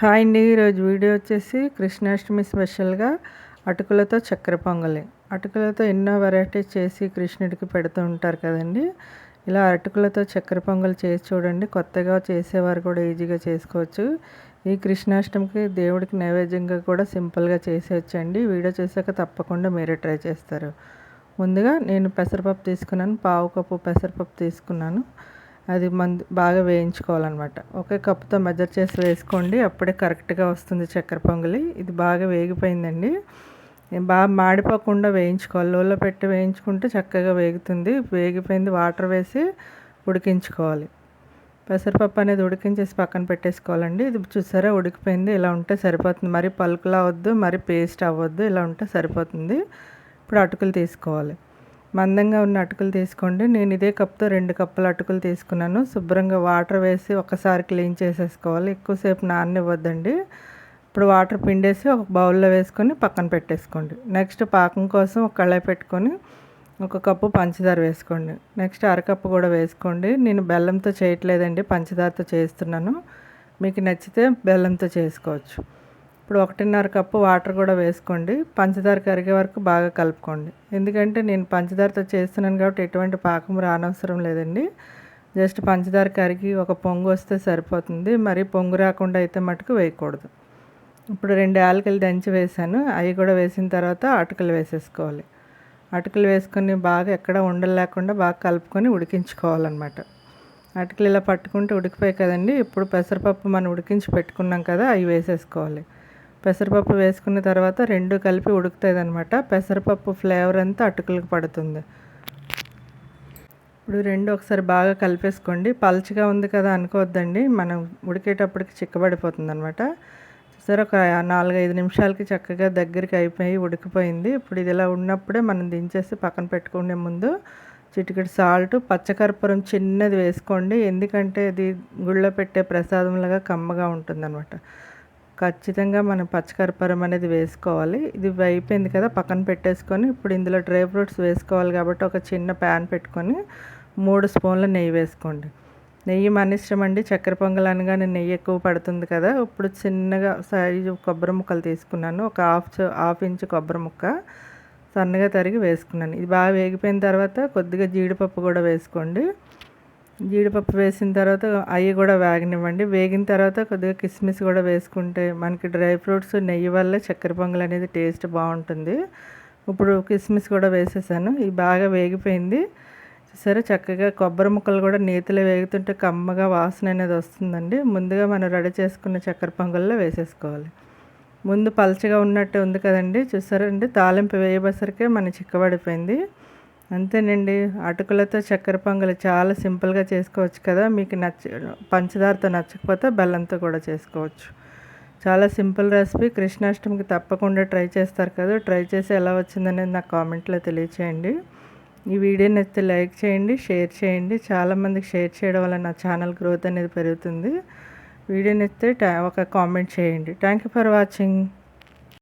Hi అండి. ఈరోజు video వచ్చేసి కృష్ణాష్టమి స్పెషల్గా అటుకులతో చక్కెర పొంగలి. అటుకులతో ఎన్నో వెరైటీస్ చేసి కృష్ణుడికి పెడుతూ ఉంటారు కదండి. ఇలా అటుకులతో చక్కెర పొంగలి చేసి చూడండి. కొత్తగా చేసేవారు కూడా ఈజీగా చేసుకోవచ్చు. ఈ కృష్ణాష్టమికి దేవుడికి నైవేద్యంగా కూడా సింపుల్గా చేసేయచ్చండి. వీడియో చేశాక తప్పకుండా మీరే ట్రై చేస్తారు. ముందుగా నేను పెసరపప్పు తీసుకున్నాను. పావు కప్పు పెసరపప్పు తీసుకున్నాను. అది మందు బాగా వేయించుకోవాలన్నమాట. ఒకే కప్పుతో మెజర్ చేసి వేసుకోండి. అప్పుడే కరెక్ట్గా వస్తుంది చక్కెర పొంగలి. ఇది బాగా వేగిపోయిందండి. బాగా మాడిపోకుండా వేయించుకోవాలి. లోలో పెట్టి వేయించుకుంటే చక్కగా వేగుతుంది. వేగిపోయింది వాటర్ వేసి ఉడికించుకోవాలి. పెసరపప్పు అనేది ఉడికించేసి పక్కన పెట్టేసుకోవాలండి. ఇది చూసారా? ఉడికిపోయింది. ఇలా ఉంటే సరిపోతుంది. మరి పలుకులా అవద్దు మరి పేస్ట్ అవ్వద్దు. ఇలా ఉంటే సరిపోతుంది. ఇప్పుడు అటుకులు తీసుకోవాలి. మందంగా ఉన్న అటుకులు తీసుకోండి. నేను ఇదే కప్తో రెండు కప్పుల అటుకులు తీసుకున్నాను. శుభ్రంగా వాటర్ వేసి ఒకసారి క్లీన్ చేసేసుకోవాలి. ఎక్కువసేపు నాననివ్వద్దండి. ఇప్పుడు వాటర్ పిండేసి ఒక బౌల్లో వేసుకొని పక్కన పెట్టేసుకోండి. నెక్స్ట్ పాకం కోసం ఒక కళాయి పెట్టుకొని ఒక కప్పు పంచదార వేసుకోండి. నెక్స్ట్ అరకప్పు కూడా వేసుకోండి. నేను బెల్లంతో చేయట్లేదండి. పంచదారతో చేస్తున్నాను. మీకు నచ్చితే బెల్లంతో చేసుకోవచ్చు. ఇప్పుడు ఒకటిన్నర కప్పు వాటర్ కూడా వేసుకోండి. పంచదార కరిగే వరకు బాగా కలుపుకోండి. ఎందుకంటే నేను పంచదారతో చేస్తున్నాను కాబట్టి ఎటువంటి పాకం రానవసరం లేదండి. జస్ట్ పంచదార కరిగి ఒక పొంగు వస్తే సరిపోతుంది. మరి పొంగు రాకుండా అయితే మటుకు వేయకూడదు. ఇప్పుడు రెండు యాలకలు దంచి వేసాను అవి కూడా వేసిన తర్వాత అటుకలు వేసేసుకోవాలి. అటుకలు వేసుకొని బాగా ఎక్కడ ఉండలేకుండా బాగా కలుపుకొని ఉడికించుకోవాలన్నమాట. అటుకలు ఇలా పట్టుకుంటే ఉడికిపోయాయి కదండి. ఇప్పుడు పెసరపప్పు మనం ఉడికించి పెట్టుకున్నాం కదా అవి వేసేసుకోవాలి. పెసరపప్పు వేసుకున్న తర్వాత రెండు కలిపి ఉడుకుతుంది అనమాట పెసరపప్పు ఫ్లేవర్ అంతా అటుకులకు పడుతుంది. ఇప్పుడు రెండు ఒకసారి బాగా కలిపేసుకోండి. పల్చగా ఉంది కదా అనుకోవద్దండి. మనం ఉడికేటప్పటికి చిక్కబడిపోతుంది అనమాట సరే ఒక నాలుగైదు నిమిషాలకి చక్కగా దగ్గరికి అయిపోయి ఉడికిపోయింది. ఇప్పుడు ఇది ఇలా ఉన్నప్పుడే మనం దించేసి పక్కన పెట్టుకునే ముందు చిటికెడు సాల్ట్ పచ్చకర్పూరం చిన్నది వేసుకోండి. ఎందుకంటే ఇది గుళ్ళో పెట్టే ప్రసాదంలాగా కమ్మగా ఉంటుందన్నమాట. ఖచ్చితంగా మనం పచ్చకర్పూరం అనేది వేసుకోవాలి. ఇది అయిపోయింది కదా పక్కన పెట్టేసుకొని ఇప్పుడు ఇందులో డ్రై ఫ్రూట్స్ వేసుకోవాలి కాబట్టి ఒక చిన్న ప్యాన్ పెట్టుకొని మూడు స్పూన్ల నెయ్యి వేసుకోండి. నెయ్యి మన ఇష్టం అండి. చక్కెర పొంగల్ అనగానే నెయ్యి ఎక్కువ పడుతుంది కదా. ఇప్పుడు చిన్నగా సైజు కొబ్బరి ముక్కలు తీసుకున్నాను. ఒక హాఫ్ హాఫ్ ఇంచ్ కొబ్బరి ముక్క సన్నగా తరిగి వేసుకున్నాను. ఇది బాగా వేగిపోయిన తర్వాత కొద్దిగా జీడిపప్పు కూడా వేసుకోండి. జీడిపప్పు వేసిన తర్వాత అవి కూడా వేగనివ్వండి. వేగిన తర్వాత కొద్దిగా కిస్మిస్ కూడా వేసుకుంటే మనకి డ్రై ఫ్రూట్స్ నెయ్యి వల్ల చక్కెర పొంగల్ అనేది టేస్ట్ బాగుంటుంది. ఇప్పుడు కిస్మిస్ కూడా వేసేసాను. ఇది బాగా వేగిపోయింది. సరే చక్కగా కొబ్బరి ముక్కలు కూడా నేతిలో వేగుతుంటే కమ్మగా వాసన అనేది వస్తుందండి. ముందుగా మనం రెడీ చేసుకున్న చక్కెర పొంగల్లో వేసేసుకోవాలి. ముందు పలచగా ఉన్నట్టు ఉంది కదండి. చూసారండి? తాలింపు వేయబసరికే మన చిక్కబడిపోయింది. అంతేనండి. అటుకులతో చక్కెర పొంగలి చాలా సింపుల్గా చేసుకోవచ్చు కదా. మీకు నచ్చ పంచదారతో నచ్చకపోతే బెల్లంతో కూడా చేసుకోవచ్చు. చాలా సింపుల్ రెసిపీ. కృష్ణాష్టమికి తప్పకుండా ట్రై చేస్తారు కదా. ట్రై చేసి ఎలా వచ్చిందనేది నాకు కామెంట్లో తెలియచేయండి. ఈ వీడియో నచ్చితే లైక్ చేయండి షేర్ చేయండి. చాలామందికి షేర్ చేయడం వల్ల నా ఛానల్ గ్రోత్ అనేది పెరుగుతుంది. వీడియో నచ్చితే ఒక కామెంట్ చేయండి. Thank you for watching.